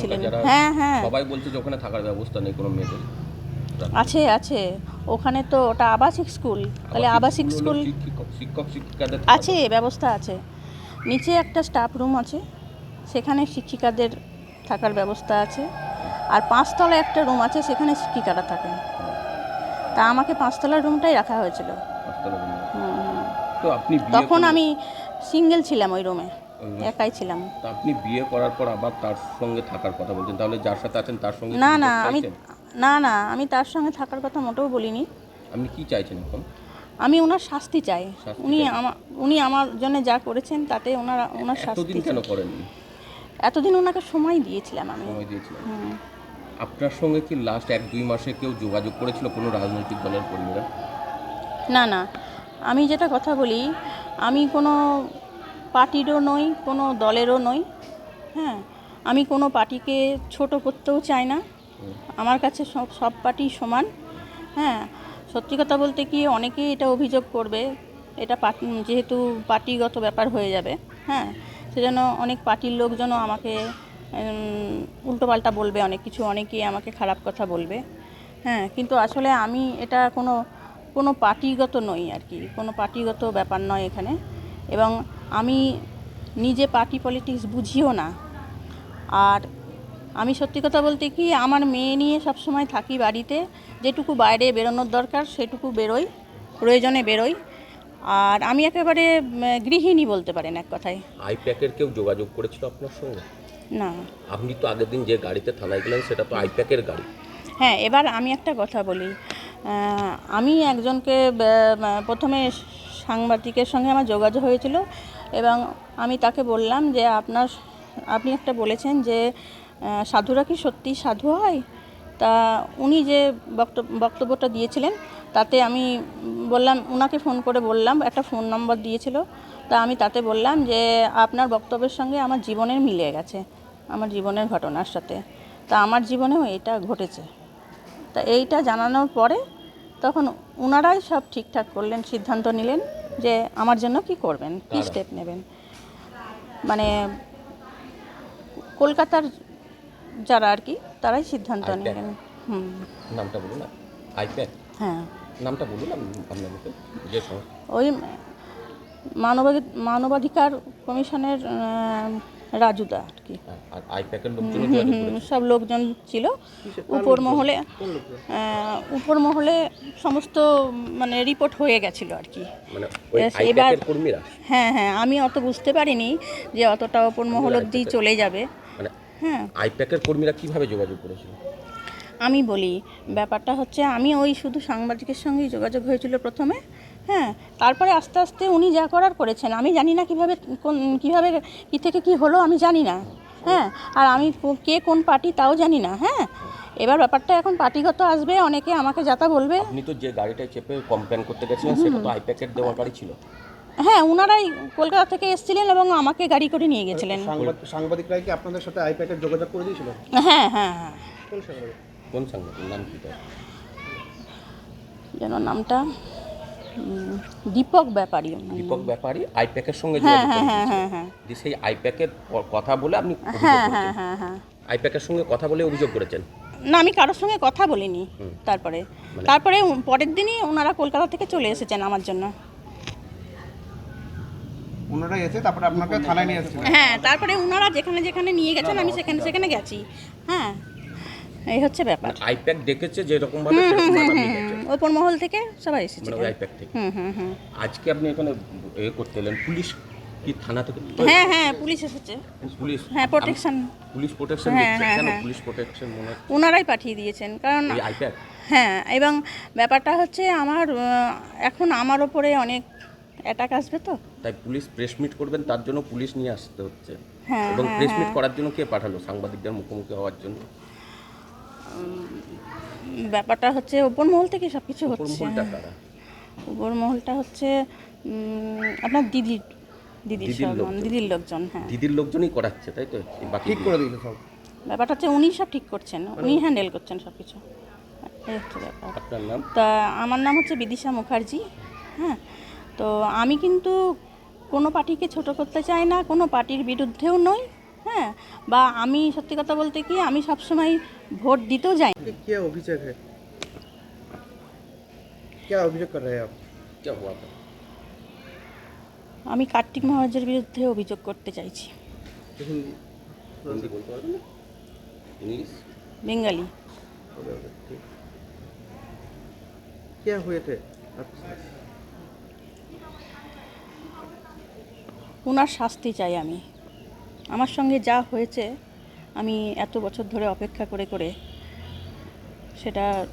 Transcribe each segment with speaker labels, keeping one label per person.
Speaker 1: ছিলেন হ্যাঁ হ্যাঁ।
Speaker 2: সবাই বলছে যে ওখানে থাকার ব্যবস্থা নেই কোনো মেয়েদের।
Speaker 1: আছে আছে। ওখানে তো ওটা আবাসিক স্কুল। তাহলে আবাসিক স্কুল
Speaker 2: শিক্ষক শিক্ষক শিক্ষিকাদের
Speaker 1: আছে ব্যবস্থা আছে। নিচে একটা স্টাফ রুম আছে। সেখানে শিক্ষিকাদের থাকার ব্যবস্থা আছে। আর পাঁচতলা একটা রুম আছে সেখানে শিক্ষিকারা থাকেন। তা আমাকে পাঁচতলার রুমটাই রাখা হয়েছিল।
Speaker 2: তো আপনি
Speaker 1: তখন আমি সিঙ্গেল ছিলাম ওই রুমে একাই ছিলাম।
Speaker 2: তা আপনি বিয়ে করার পর আবার তার সঙ্গে থাকার কথা বলছেন। তাহলে যার সাথে আছেন তার সঙ্গে
Speaker 1: না না আমি না না আমি তার সঙ্গে থাকার কথা মোটেও বলিনি।
Speaker 2: আপনি কি চাইছেন এখন?
Speaker 1: আমি ওনার শাস্তি চাই। উনি আমার উনি আমার জন্য যা করেছেন তাতে ওনার ওনার শাস্তি
Speaker 2: কেন করেননি?
Speaker 1: এতদিন ওনাকে সময় দিয়েছিলাম আমি।
Speaker 2: সময়
Speaker 1: দিয়েছিলাম
Speaker 2: আপনার সঙ্গে কি লাস্ট এক দুই মাসে কেউ যোগাযোগ করেছিল কোনো রাজনৈতিক দলের কর্মীরা?
Speaker 1: না না আমি যেটা কথা বলি আমি কোনো পার্টিরও নই, কোনো দলেরও নই। হ্যাঁ আমি কোনো পার্টিকে ছোট করতেও চাই না। আমার কাছে সব সব পার্টি সমান। হ্যাঁ সত্যি কথা বলতে কি, অনেকেই এটা অভিযোগ করবে, এটা যেহেতু পার্টিগত ব্যাপার হয়ে যাবে। হ্যাঁ সেজন্য অনেক পার্টির লোকজনও আমাকে উল্টোপাল্টা বলবে অনেক কিছু, অনেকেই আমাকে খারাপ কথা বলবে। হ্যাঁ কিন্তু আসলে আমি এটা কোনো কোনো পার্টিগত নই আর কি, কোনো পার্টিগত ব্যাপার নয় এখানে। এবং আমি নিজে পার্টি পলিটিক্স বুঝিও না। আর আমি সত্যি কথা বলতে কি আমার মেয়ে নিয়ে সব সময় থাকি বাড়িতে যেটুকু বাইরে বেরোনোর দরকার সেটুকু বেরোই প্রয়োজনে বেরোই। আর আমি একেবারে গৃহিণী বলতে পারেন এক কথায়।
Speaker 2: আইপ্যাকের কেউ যোগাযোগ করেছিল আপনার সঙ্গে?
Speaker 1: না।
Speaker 2: আপনি তো আগের দিন যে গাড়িতে থানায় গেলেন সেটা তো আইপ্যাকের গাড়ি।
Speaker 1: হ্যাঁ এবার আমি একটা কথা বলি। আমি একজনকে প্রথমে সাংবাদিকের সঙ্গে আমার যোগাযোগ হয়েছিল এবং আমি তাকে বললাম যে আপনার, আপনি একটা বলেছেন যে সাধুরা কি সত্যি সাধু হয়? তা উনি যে বক্তব্য বক্তব্যটা দিয়েছিলেন, তাতে আমি বললাম ওনাকে ফোন করে বললাম, একটা ফোন নম্বর দিয়েছিল। তা আমি তাতে বললাম যে, আপনার বক্তব্যের সঙ্গে আমার জীবনের মিলে গেছে, আমার জীবনের ঘটনার সাথে। তা আমার জীবনেও এটা ঘটেছে। তা এইটা জানানোর পরে তখন ওনারাই সব ঠিকঠাক করলেন সিদ্ধান্ত নিলেন যে আমার জন্য কি করবেন কি স্টেপ নেবেন। মানে কলকাতার যারা আর কি তারাই সিদ্ধান্ত নিলেন। হুম।
Speaker 2: নামটা বলুন
Speaker 1: হ্যাঁ।
Speaker 2: নামটা বলুন আপনার যে
Speaker 1: ওই মানবাধি মানবাধিকার কমিশনের রাজুদা আর কি। হুম, সব লোকজন ছিল। উপর মহলে উপর মহলে সমস্ত মানে রিপোর্ট হয়ে গেছিল আর কি।
Speaker 2: মানে ওই
Speaker 1: Yes,
Speaker 2: আইপ্যাকের
Speaker 1: এবার- হ্যাঁ হ্যাঁ আমি অত বুঝতে পারিনি যে অতটা ওপর মহল অব্দি চলে যাবে।
Speaker 2: মানে
Speaker 1: হ্যাঁ।
Speaker 2: আইপ্যাকের কর্মীরা কীভাবে যোগাযোগ করেছিল?
Speaker 1: আমি বলি ব্যাপারটা হচ্ছে আমি ওই শুধু সাংবাদিকের সঙ্গেই যোগাযোগ হয়েছিল প্রথমে। হ্যাঁ তারপরে আস্তে আস্তে উনি যা করার করেছেন। আমি জানি না কীভাবে কোন কীভাবে কী থেকে কি হলো আমি জানি না। হ্যাঁ আর আমি কে কোন পার্টি তাও জানি না। হ্যাঁ এবার ব্যাপারটা এখন পার্টিগত আসবে অনেকে আমাকে যাতা বলবে।
Speaker 2: আপনি তো যে গাড়িটায় চেপে কমপ্লেন করতে গেছিলেন সেটা তো আইপ্যাকের দেওয়া গাড়ি ছিল।
Speaker 1: হ্যাঁ ওনারাই কলকাতা থেকে এসেছিলেন এবং আমাকে গাড়ি করে নিয়ে গেছিলেন।
Speaker 3: সাংবাদিক সাংবাদিকরাই কি আপনাদের সাথে আইপ্যাকের যোগাযোগ করে দিয়েছিল?
Speaker 1: হ্যাঁ হ্যাঁ হ্যাঁ।
Speaker 3: কোন সাংবাদিক?
Speaker 2: কোন সাংবাদিক? নাম কি তার?
Speaker 1: যেন নামটা দীপক ব্যাপারী
Speaker 2: দীপক
Speaker 1: নাম।
Speaker 2: ব্যাপারী আইপ্যাকের সঙ্গে
Speaker 1: হ্যাঁ
Speaker 2: যোগাযোগ
Speaker 1: হ্যাঁ হ্যাঁ হ্যাঁ হ্যাঁ।
Speaker 2: সেই আইপ্যাকের কথা বলে আপনি
Speaker 1: হ্যাঁ হ্যাঁ হ্যাঁ হ্যাঁ।
Speaker 2: আইপ্যাকের সঙ্গে কথা বলে অভিযোগ করেছেন?
Speaker 1: না আমি কারোর সঙ্গে কথা বলিনি তারপরে।
Speaker 2: মানে-
Speaker 1: তারপরে পরের দিনই ওনারা কলকাতা থেকে চলে এসেছেন আমার জন্য।
Speaker 3: ওনারা এসে তারপরে আপনাকে থানায় নিয়ে এসেছিলেন?
Speaker 1: হ্যাঁ তারপরে ওনারা যেখানে যেখানে নিয়ে গেছেন আমি সেখানে সেখানে গেছি। হ্যাঁ। এই হচ্ছে ব্যাপার।
Speaker 2: মানে আইপ্যাক ডেকেছে যেরকম ভাবে সেরকম ভাবে
Speaker 1: ওপর মহল থেকে সবাই
Speaker 2: মানে আইপ্যাক থেকে।
Speaker 1: হুম হুম হুম।
Speaker 2: আজকে আপনি এখানে এ করতে এলেন পুলিশ কি থানা থেকে?
Speaker 1: হ্যাঁ হ্যাঁ পুলিশ এসেছে।
Speaker 2: পুলিশ
Speaker 1: হ্যাঁ প্রোটেকশন
Speaker 2: পুলিশ প্রোটেকশন
Speaker 1: হ্যাঁ, হ্যাঁ,
Speaker 2: কেন?
Speaker 1: হ্যাঁ।
Speaker 2: পুলিশ প্রোটেকশন মনে
Speaker 1: ওনারাই পাঠিয়ে দিয়েছেন কারণ
Speaker 2: আইপ্যাক
Speaker 1: হ্যাঁ এবং ব্যাপারটা হচ্ছে আমার এখন আমার ওপরে অনেক অ্যাটাক আসবে তো।
Speaker 2: তাই পুলিশ প্রেস মিট করবেন তার জন্য পুলিশ নিয়ে আসতে হচ্ছে।
Speaker 1: হ্যাঁ,
Speaker 2: এবং প্রেস মিট। করার জন্য কে পাঠালো? সাংবাদিকদের মুখোমুখি হওয়ার জন্য?
Speaker 1: ব্যাপারটা হচ্ছে ওপর মহল থেকে সব কিছু হচ্ছে। উপর মহলটা হচ্ছে আপনার দিদি দিদির
Speaker 2: দিদির
Speaker 1: সব-
Speaker 2: লোকজন।
Speaker 1: দিদির লোকজন হ্যাঁ।
Speaker 2: দিদির লোকজনই করাচ্ছে তাই তো? বাকি
Speaker 3: ঠিক করে দিয়েছে সব।
Speaker 1: ব্যাপারটা হচ্ছে উনি সব ঠিক করছেন উনি হ্যান্ডেল করছেন সব কিছু এই হচ্ছে ব্যাপার।
Speaker 2: আপনার নাম?
Speaker 1: তা আমার নাম হচ্ছে বিদিশা মুখার্জি হ্যাঁ। তো আমি কিন্তু কোনো পার্টিকে ছোট করতে চাই না কোনো পার্টির বিরুদ্ধেও নই। হ্যাঁ বা আমি সত্যি কথা বলতে কি আমি সবসময় ভোট দিতেও যাই।
Speaker 2: অভিযোগ অভিযোগ
Speaker 1: আমি কার্তিক মহারাজের বিরুদ্ধে অভিযোগ করতে চাইছি। বেঙ্গালি। ওনার শাস্তি চাই আমি। আমার সঙ্গে যা হয়েছে আমি এত বছর ধরে অপেক্ষা করে করে সেটা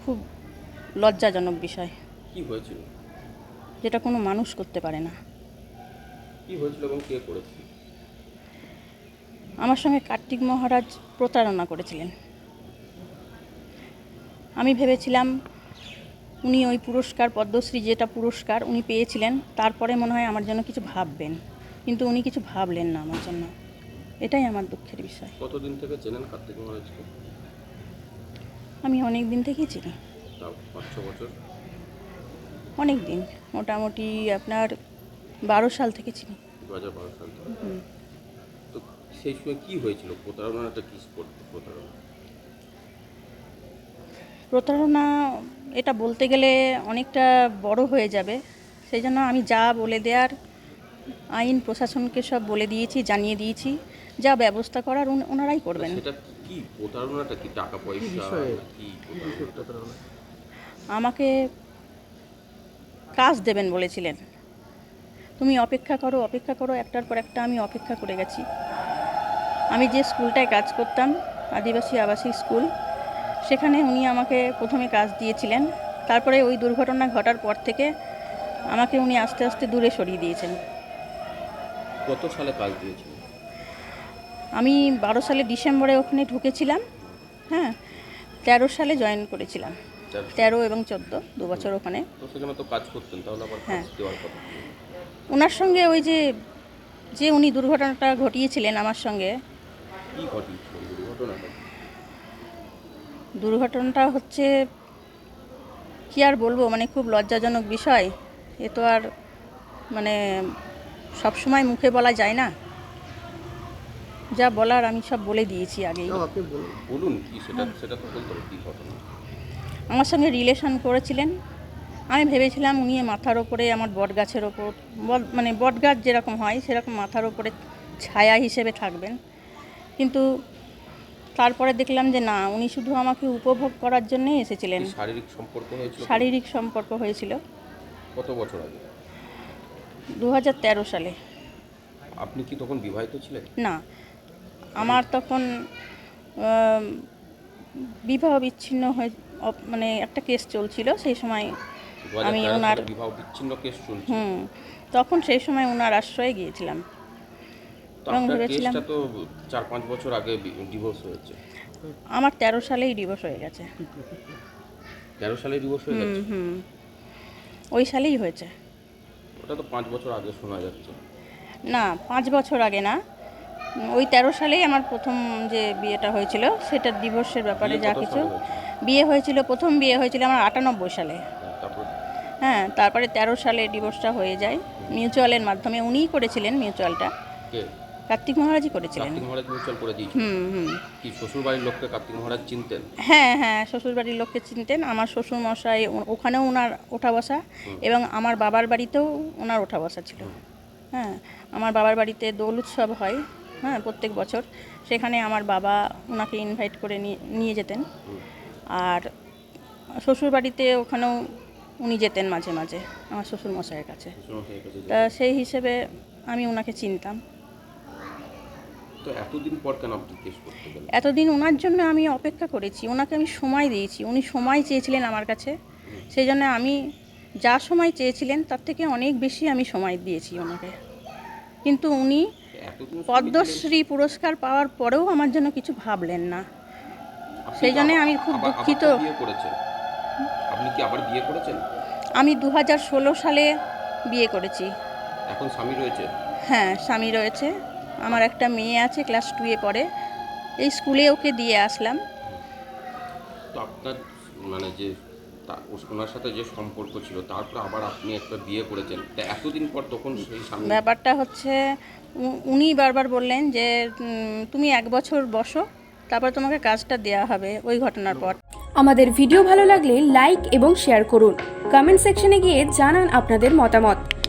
Speaker 1: খুব লজ্জাজনক বিষয়।
Speaker 2: কি হয়েছিল?
Speaker 1: যেটা কোনো মানুষ করতে পারে না।
Speaker 2: কি হয়েছিল এবং কে করেছিল?
Speaker 1: আমার সঙ্গে কার্তিক মহারাজ প্রতারণা করেছিলেন। আমি ভেবেছিলাম উনি ওই পুরস্কার পদ্মশ্রী যেটা পুরস্কার উনি পেয়েছিলেন তারপরে মনে হয় আমার জন্য কিছু ভাববেন। কিন্তু উনি কিছু ভাবলেন না আমার জন্য। এটাই আমার দুঃখের বিষয়।
Speaker 2: কতদিন থেকে চেনেন কার্তিক মহারাজকে?
Speaker 1: আমি অনেক দিন থেকেই চিনি।
Speaker 2: পাঁচ বছর?
Speaker 1: অনেক দিন মোটামুটি আপনার বারো সাল থেকে চিনি।
Speaker 2: দু হাজার বারো সাল থেকে। তো সেই সময় কি হয়েছিল? প্রতারণাটা কি করতে প্রতারণা?
Speaker 1: প্রতারণা এটা বলতে গেলে অনেকটা বড় হয়ে যাবে। সেই জন্য আমি যা বলে দেওয়ার আইন প্রশাসনকে সব বলে দিয়েছি জানিয়ে দিয়েছি। যা ব্যবস্থা করার উন- ওনারাই করবেন।
Speaker 2: সেটা কি? প্রতারণাটা কি? টাকা পয়সা কি প্রতারণাটা?
Speaker 1: আমাকে কাজ দেবেন বলেছিলেন। তুমি অপেক্ষা করো অপেক্ষা করো একটার পর একটা আমি অপেক্ষা করে গেছি। আমি যে স্কুলটায় কাজ করতাম আদিবাসী আবাসিক স্কুল সেখানে উনি আমাকে প্রথমে কাজ দিয়েছিলেন। তারপরে ওই দুর্ঘটনা ঘটার পর থেকে আমাকে উনি আস্তে আস্তে দূরে সরিয়ে দিয়েছেন।
Speaker 2: কত সালে কাজ দিয়েছিল?
Speaker 1: আমি বারো সালে ডিসেম্বরে ওখানে ঢুকেছিলাম হ্যাঁ তেরো সালে জয়েন করেছিলাম।
Speaker 2: তেরো।
Speaker 1: এবং চোদ্দ দু বছর ওখানে।
Speaker 2: সেখানে তো কাজ করতেন তাহলে আবার
Speaker 1: হ্যাঁ। ওনার সঙ্গে ওই যে যে উনি দুর্ঘটনাটা ঘটিয়েছিলেন আমার সঙ্গে।
Speaker 2: দুর্ঘটনাটা
Speaker 1: হচ্ছে কি আর বলব মানে খুব লজ্জাজনক বিষয়। এ তো আর মানে সব সময় মুখে বলা যায় না। যা বলার আমি সব বলে দিয়েছি আগেই।
Speaker 2: বলুন।
Speaker 1: আমার সঙ্গে রিলেশন করেছিলেন। আমি ভেবেছিলাম উনি মাথার ওপরে আমার বট গাছের ওপর মানে বট গাছ যেরকম হয় সেরকম মাথার ওপরে ছায়া হিসেবে থাকবেন। কিন্তু তারপরে দেখলাম যে না উনি শুধু আমাকে উপভোগ করার জন্যই এসেছিলেন।
Speaker 2: শারীরিক সম্পর্ক হয়েছিল?
Speaker 1: শারীরিক সম্পর্ক হয়েছিল।
Speaker 2: কত বছর আগে?
Speaker 1: দু হাজার তেরো সালে।
Speaker 2: আপনি কি তখন বিবাহিত ছিলেন?
Speaker 1: না। আমার তখন বিবাহ বিচ্ছিন্ন হয়ে মানে একটা কেস চলছিল সেই সময় আমি ওনার
Speaker 2: বিবাহ বিচ্ছিন্ন কেস চলছে
Speaker 1: হুম তখন সেই সময় ওনার আশ্রয়ে গিয়েছিলাম।
Speaker 2: তো
Speaker 1: এবং ভেবেছিলাম-
Speaker 2: তো চার পাঁচ বছর আগে ডিভোর্স হয়েছে।
Speaker 1: আমার তেরো সালেই ডিভোর্স হয়ে গেছে।
Speaker 2: তেরো সালে ডিভোর্স হয়ে গেছে?
Speaker 1: হুম। ওই সালেই হয়েছে।
Speaker 2: ওটা তো পাঁচ বছর আগে শোনা যাচ্ছে।
Speaker 1: না পাঁচ বছর আগে না। ওই তেরো সালেই আমার প্রথম যে বিয়েটা হয়েছিল সেটা ডিভোর্সের ব্যাপারে যা কিছু। বিয়ে হয়েছিল প্রথম বিয়ে হয়েছিল আমার আটানব্বই সালে।
Speaker 2: হ্যাঁ,
Speaker 1: হ্যাঁ তারপরে তেরো সালে ডিভোর্সটা হয়ে যায়। মিউচুয়ালের মাধ্যমে উনিই করেছিলেন মিউচুয়ালটা। কার্তিক মহারাজই করেছিলেন।
Speaker 2: কার্তিক মহারাজ মিউচুয়াল করে দিয়েছিল
Speaker 1: হুম হুম।
Speaker 2: কি শ্বশুর বাড়ির লোককে কার্তিক মহারাজ চিনতেন?
Speaker 1: হ্যাঁ হ্যাঁ শ্বশুরবাড়ির লোককে চিনতেন। আমার শ্বশুর মশাই ওখানেও ওনার ওঠা বসা এবং আমার বাবার বাড়িতেও ওনার ওঠা বসা ছিল। হ্যাঁ আমার বাবার বাড়িতে দোল উৎসব হয় হ্যাঁ প্রত্যেক বছর। সেখানে আমার বাবা ওনাকে ইনভাইট করে নিয়ে নিয়ে যেতেন। আর শ্বশুর বাড়িতে ওখানেও উনি যেতেন মাঝে মাঝে আমার শ্বশুর মশাইয়ের কাছে তা সেই হিসেবে আমি ওনাকে চিনতাম।
Speaker 2: তো এতদিন পর কেন আপনি কেস করতে গেলেন?
Speaker 1: এতদিন ওনার জন্য আমি অপেক্ষা করেছি। ওনাকে আমি সময় দিয়েছি। উনি সময় চেয়েছিলেন আমার কাছে। সেই জন্য আমি যা সময় চেয়েছিলেন তার থেকে অনেক বেশি আমি সময় দিয়েছি ওনাকে। কিন্তু উনি পদ্মশ্রী পুরস্কার পাওয়ার পরেও আমার জন্য কিছু ভাবলেন না। সেই জন্যে আমি খুব দুঃখিত।
Speaker 2: আপনি কি আবার বিয়ে করেছেন?
Speaker 1: আমি দু হাজার ষোলো সালে বিয়ে করেছি।
Speaker 2: এখন স্বামী রয়েছে?
Speaker 1: হ্যাঁ স্বামী রয়েছে। আমার একটা মেয়ে আছে ক্লাস টুয়ে পড়ে। এই স্কুলে ওকে দিয়ে আসলাম।
Speaker 2: তো আপনার মানে যে ওনার সাথে যে সম্পর্ক ছিল তারপর আবার আপনি একটা বিয়ে করেছেন। তা এতদিন পর তখন সেই
Speaker 1: ব্যাপারটা হচ্ছে উনি বারবার বললেন যে তুমি এক বছর বসো তারপর তোমাকে কাজটা দেওয়া হবে ওই ঘটনার পর।
Speaker 4: আমাদের ভিডিও ভালো লাগলে লাইক এবং শেয়ার করুন। কমেন্ট সেকশনে গিয়ে জানান আপনাদের মতামত।